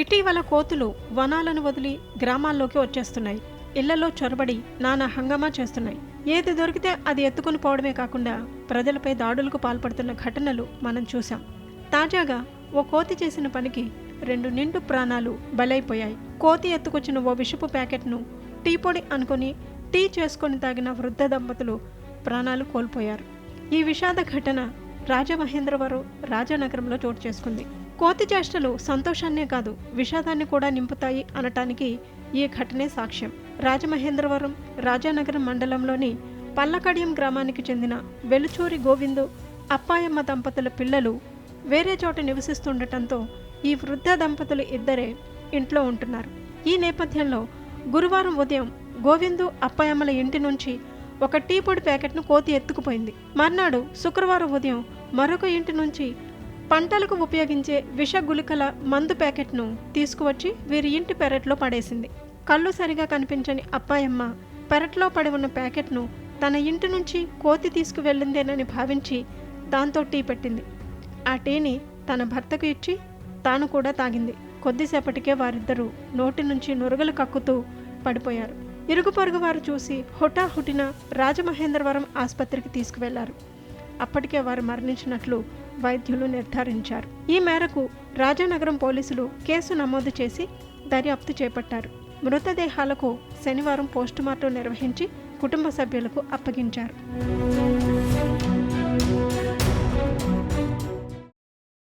ఇటీవల కోతులు వనాలను వదిలి గ్రామాల్లోకి వచ్చేస్తున్నాయి. ఇళ్ళలో చొరబడి నానా హంగామా చేస్తున్నాయి. ఏది దొరికితే అది ఎత్తుకుని పోవడమే కాకుండా ప్రజలపై దాడులకు పాల్పడుతున్న ఘటనలు మనం చూసాం తాజాగా ఓ కోతి చేసిన పనికి రెండు నిండు ప్రాణాలు బలైపోయాయి. కోతి ఎత్తుకొచ్చిన ఓ విషపు ప్యాకెట్ను టీ పొడి అనుకుని టీ చేసుకొని తాగిన వృద్ధ దంపతులు ప్రాణాలు కోల్పోయారు. ఈ విషాద ఘటన రాజమహేంద్రవరం రాజానగరంలో చోటు చేసుకుంది. కోతి చేష్టలు సంతోషాన్నే కాదు విషాదాన్ని కూడా నింపుతాయి అనటానికి ఈ ఘటనే సాక్ష్యం. రాజమహేంద్రవరం రాజానగరం మండలంలోని పల్లకడియం గ్రామానికి చెందిన వెలుచూరి గోవిందు అప్పాయమ్మ దంపతుల పిల్లలు వేరే చోట నివసిస్తుండటంతో ఈ వృద్ధ దంపతులు ఇద్దరే ఇంట్లో ఉంటున్నారు. ఈ నేపథ్యంలో గురువారం ఉదయం గోవిందు అప్పాయమ్మల ఇంటి నుంచి ఒక టీ పొడి ప్యాకెట్ను కోతి ఎత్తుకుపోయింది. మర్నాడు శుక్రవారం ఉదయం మరొక ఇంటి నుంచి పంటలకు ఉపయోగించే విష గుళికల మందు ప్యాకెట్ను తీసుకువచ్చి వీరి ఇంటి పెరట్లో పడేసింది. కళ్ళు సరిగా కనిపించని అప్పాయమ్మ పెరట్లో పడి ఉన్న ప్యాకెట్ను తన ఇంటి నుంచి కోతి తీసుకువెళ్ళిందేనని భావించి దాంతో టీ పెట్టింది. ఆ టీని తన భర్తకు ఇచ్చి తాను కూడా తాగింది. కొద్దిసేపటికే వారిద్దరూ నోటి నుంచి నురగలు కక్కుతూ పడిపోయారు. ఇరుగు పొరుగు వారు చూసి హుటాహుటిన రాజమహేంద్రవరం ఆసుపత్రికి తీసుకువెళ్ళారు. అప్పటికే వారు మరణించినట్లు వైద్యులు నిర్ధారించారు. ఈ మేరకు రాజానగరం పోలీసులు కేసు నమోదు చేసి దర్యాప్తు చేపట్టారు. మృతదేహాలకు శనివారం పోస్టుమార్టం నిర్వహించి కుటుంబ సభ్యులకు అప్పగించారు.